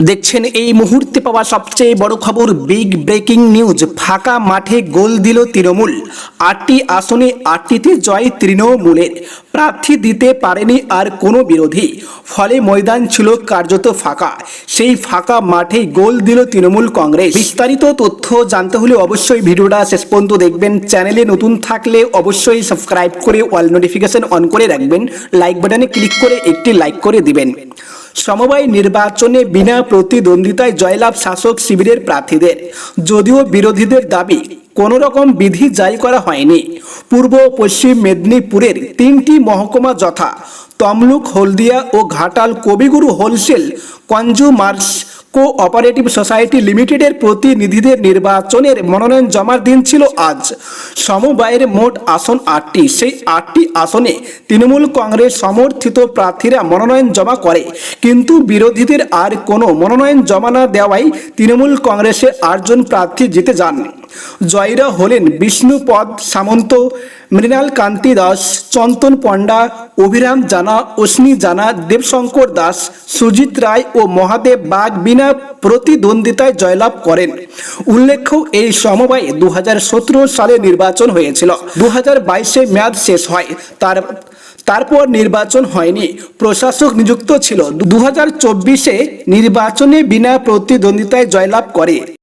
দেখছেন, এই মুহূর্তে পাওয়া সবচেয়ে বড় খবর বিগ ব্রেকিং নিউজ ফাঁকা মাঠে গোল দিল তৃণমূল। আটটি আসনে আটটিতে জয় তৃণমূলের। প্রার্থী দিতে পারেনি আর কোনো বিরোধী। ফলে ময়দান ছিল কার্যত ফাঁকা। সেই ফাঁকা মাঠে গোল দিল তৃণমূল কংগ্রেস। বিস্তারিত তথ্য জানতে হলে অবশ্যই ভিডিওটা শেষ পর্যন্ত দেখবেন। চ্যানেলে নতুন থাকলে অবশ্যই সাবস্ক্রাইব করে অল নোটিফিকেশন অন করে রাখবেন। লাইক বাটনে ক্লিক করে একটি লাইক করে দিবেন। সমবায় নির্বাচনে বিনা প্রতিদ্বন্দ্বিতায় জয়লাভ শাসক শিবিরের প্রার্থীদের। যদিও বিরোধীদের দাবি কোনো রকম বিধি জারি করা হয়নি। পূর্ব পশ্চিম মেদিনীপুরের তিনটি মহকুমা যথা তমলুক, হলদিয়া ও Ghatal Kabiguru wholesale consumers cooperative society লিমিটেডের প্রতিনিধিদের নির্বাচনের মনোনয়ন জমার দিন ছিল আজ। সমবায়ের মোট আসন আটটি। সেই আটটি আসনে তৃণমূল কংগ্রেস সমর্থিত প্রার্থীরা মনোনয়ন জমা করে। কিন্তু বিরোধীদের আর কোনো মনোনয়ন জমা না দেওয়ায় তৃণমূল কংগ্রেসের আটজন প্রার্থী জিতে যান। জয়ীরা হলেন বিষ্ণুপদ সামন্ত, মৃণাল কান্তি দাস চন্তন পণ্ডা, অভিরাম জানা অশ্নি জানা, দেবশঙ্কর দাস, সুজিত রায় ও মহাদেব বাগ বিনা প্রতিদ্বন্দ্বিতায় জয়লাভ করেন। উল্লেখ্য, এই সমবায়ে দু সালে নির্বাচন হয়েছিল। দু হাজার বাইশে মেয়াদ শেষ হয়। তার, তারপর নির্বাচন হয়নি। প্রশাসক নিযুক্ত ছিল। দু হাজার নির্বাচনে বিনা প্রতিদ্বন্দ্বিতায় জয়লাভ করে।